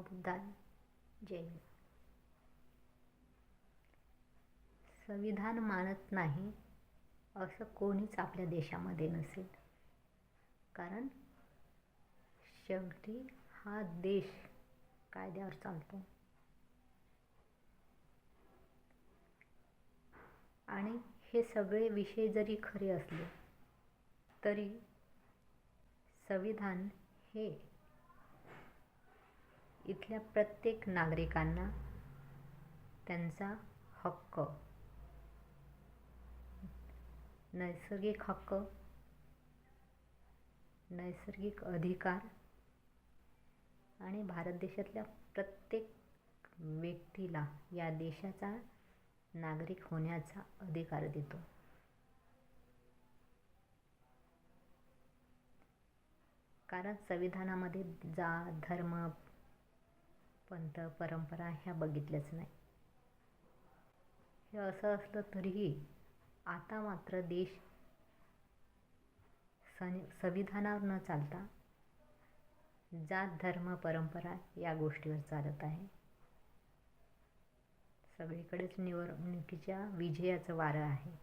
धम्मबुद्धाय जैन संविधान मानत नाही असं कोणीच आपल्या देशामध्ये नसेल. कारण शेवटी हा देश कायद्यावर चालतो. आणि हे सगळे विषय जरी खरे असले तरी संविधान हे इथल्या प्रत्येक नागरिकांना त्यांचा हक्क. नैसर्गिक हक्क नैसर्गिक अधिकार आणि भारत देशातल्या प्रत्येक व्यक्तीला या देशाचा नागरिक होण्याचा अधिकार देतो. कारण संविधानामध्ये जात धर्म पंथ परंपरा ह्या बघितल्याच नाही. हे असं असलं तरीही आता मात्र देश सं संविधानावर न चालता जात धर्म परंपरा या गोष्टीवर चालत आहे. सगळीकडेच निवडणुकीच्या विजयाचं वारं आहे.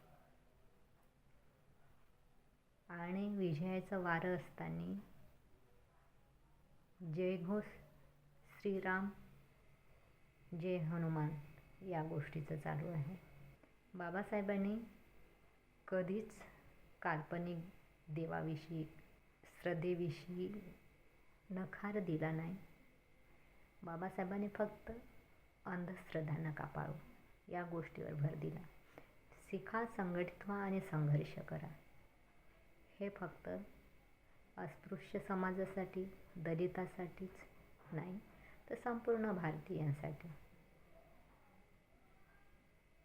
आणि विजयाचं वारं असताना जयघोष श्रीराम जय हनुमान या गोष्टीचं चालू आहे. बाबासाहेबांनी कधीच काल्पनिक देवाविषयी श्रद्धेविषयी नकार दिला नाही. बाबासाहेबांनी फक्त अंधश्रद्धा नका पाळू या गोष्टीवर भर दिला. शिखा संघटित व्हा आणि संघर्ष करा. हे फक्त अस्पृश्य समाजासाठी दलितासाठीच नाही तर संपूर्ण भारतीयांसाठी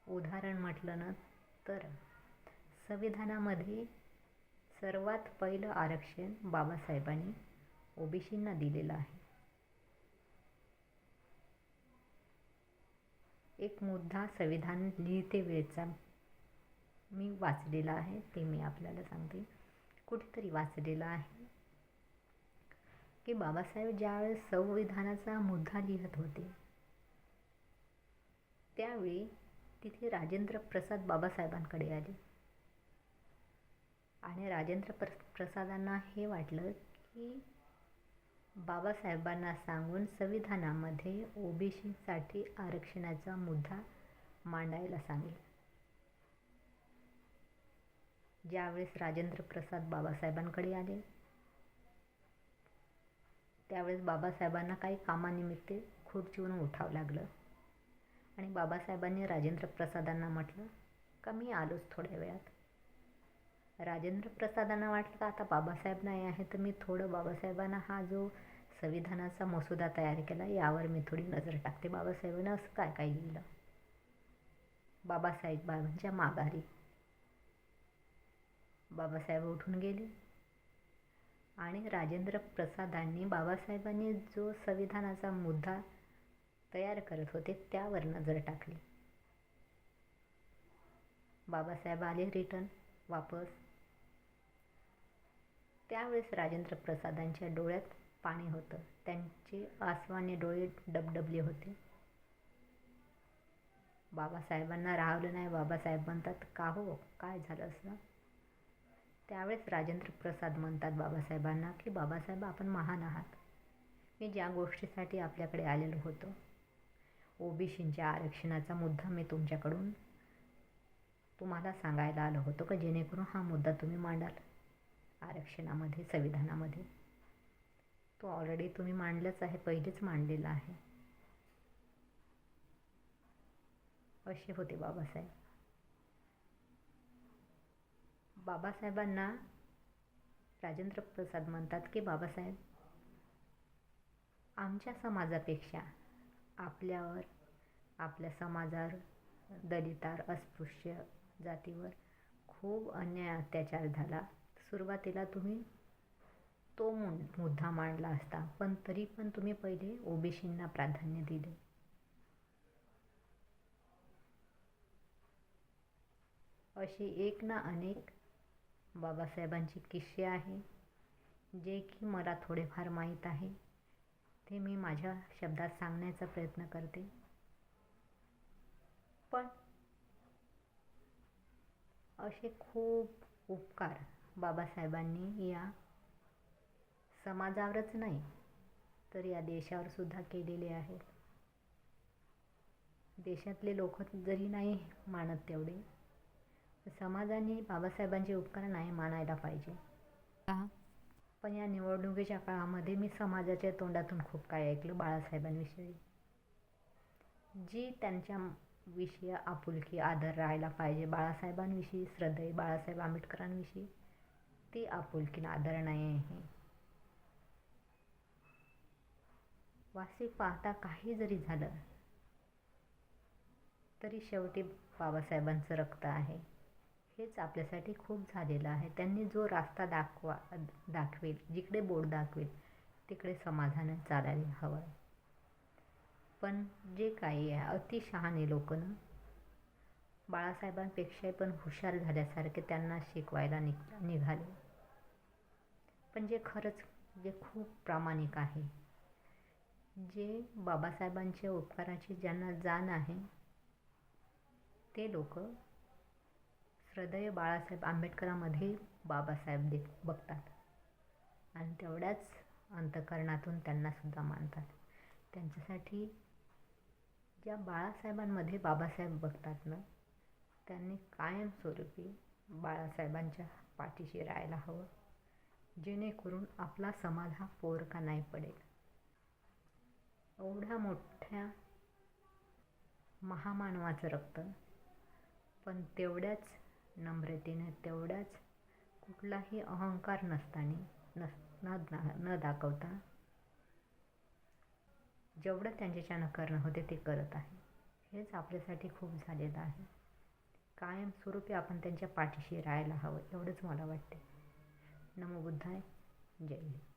उदाहरण म्हटलं ना तर संविधानामध्ये सर्वात पहिलं आरक्षण बाबासाहेबांनी ओबीसींना दिलेलं आहे. एक मुद्दा संविधान लिहिते वेळचा मी वाचलेला आहे ते मी आपल्याला सांगते. कुठेतरी वाचलेलं आहे. की बाबासाहेब ज्यावेळेस संविधानाचा मुद्दा लिहित होते त्यावेळी तिथे राजेंद्र प्रसाद बाबासाहेबांकडे आले. आणि राजेंद्र प्र प्रसादांना हे वाटलं की बाबासाहेबांना सांगून संविधानामध्ये ओबीसीसाठी आरक्षणाचा मुद्दा मांडायला सांगेल. ज्यावेळेस राजेंद्र प्रसाद बाबासाहेबांकडे आले त्यावेळेस बाबासाहेबांना काही कामानिमित्त खुर्चीवरून उठावं लागलं. आणि बाबासाहेबांनी राजेंद्र प्रसादांना म्हटलं का मी आलोच थोड्या वेळात. राजेंद्र प्रसादांना वाटलं का आता बाबासाहेब नाही आहे तर मी थोडं बाबासाहेबांना हा जो संविधानाचा मसुदा तयार केला यावर मी थोडी नजर टाकते. बाबासाहेबांना असं काय काय लिहिलं? बाबासाहेब बाबांच्या माघारी बाबासाहेब उठून गेले. आणि राजेंद्र प्रसादांनी बाबासाहेबांनी जो संविधानाचा मुद्दा तयार करत होते त्यावर नजर टाकली. बाबासाहेब आले रिटर्न वापस. त्यावेळेस राजेंद्र प्रसादांच्या डोळ्यात पाणी होतं. त्यांचे आसवाने डोळे डबडबले होते. बाबासाहेबांना राहवलं नाही. बाबासाहेब म्हणतात का हो? काय झालं असं? त्यावेळेस राजेंद्र प्रसाद म्हणतात बाबासाहेबांना की बाबासाहेब आपण महान आहात. मी ज्या गोष्टीसाठी आपल्याकडे आलेलो होतो ओबीसींच्या आरक्षणाचा मुद्दा मी तुमच्याकडून तुम्हाला सांगायला आलो होतो का? जेणेकरून हा मुद्दा तुम्ही मांडाल आरक्षणामध्ये संविधानामध्ये. तो ऑलरेडी तुम्ही मांडलाच आहे पहिलेच मांडलेला आहे. असे होते बाबासाहेब. बाबासाहेबांना राजेंद्र प्रसाद म्हणतात की बाबासाहेब आमच्या समाजापेक्षा आपल्यावर आपल्या समाजावर दलितार अस्पृश्य जातीवर खूप अन्याय अत्याचार झाला. सुरुवातीला तुम्ही तो मुद्दा मांडला असता पण तरी पण तुम्ही पहिले ओबीसींना प्राधान्य दिले. अशी एक ना अनेक बाबासाहेबांचे किस्से आहे जे की मला थोडेफार माहीत आहे. ते मी माझ्या शब्दात सांगण्याचा प्रयत्न करते. पण असे खूप उपकार बाबासाहेबांनी या समाजावरच नाही तर या देशावर सुद्धा केलेले आहेत. देशातले लोक जरी नाही मानत तेवढे समाजाने बाबासाहेबांचे उपकार नाही मानायला पाहिजे. पण या निवडणुकीच्या काळामध्ये मी समाजाच्या तोंडातून खूप काय ऐकलं बाळासाहेबांविषयी. जी त्यांच्या विषयी आपुलकी आदर राहायला पाहिजे बाळासाहेबांविषयी श्रद्धे बाळासाहेब आंबेडकरांविषयी ती आपुलकी आदर नाही आहे. वास्तविक पाहता काही जरी झालं तरी शेवटी बाबासाहेबांचं रक्त आहे. हेच आपल्यासाठी खूप झालेलं आहे. त्यांनी जो रास्ता दाखवा दाखवेल जिकडे बोर्ड दाखवेल तिकडे समाधान चालायला हवं. पण जे काही आहे अतिशहाणे लोक ना बाळासाहेबांपेक्षाही पण हुशार झाल्यासारखे त्यांना शिकवायला निघ निघाले. पण जे खरंच जे खूप प्रामाणिक आहे जे बाबासाहेबांच्या उपकाराची ज्यांना जाण आहे ते लोक हृदय बाळासाहेब आंबेडकरामध्ये बाबासाहेब दे बघतात. आणि तेवढ्याच अंतकरणातून त्यांनासुद्धा मानतात. त्यांच्यासाठी ज्या बाळासाहेबांमध्ये बाबासाहेब बघतात ना त्यांनी कायमस्वरूपी बाळासाहेबांच्या पाठीशी राहायला हवं. जेणेकरून आपला समाज हा पोरका नाही पडेल. एवढ्या मोठ्या महामानवाचं रक्त पण तेवढ्याच नम्रतेने तेवढ्याच कुठलाही अहंकार नसताना नस न न दाखवता जेवढं त्यांच्याच्यानं करणं होते ते करत आहे. हेच आपल्यासाठी खूप झालेलं आहे. कायमस्वरूपी आपण त्यांच्या पाठीशी राहायला हवं एवढंच मला वाटते नमो बुद्धाय. जय हिंद.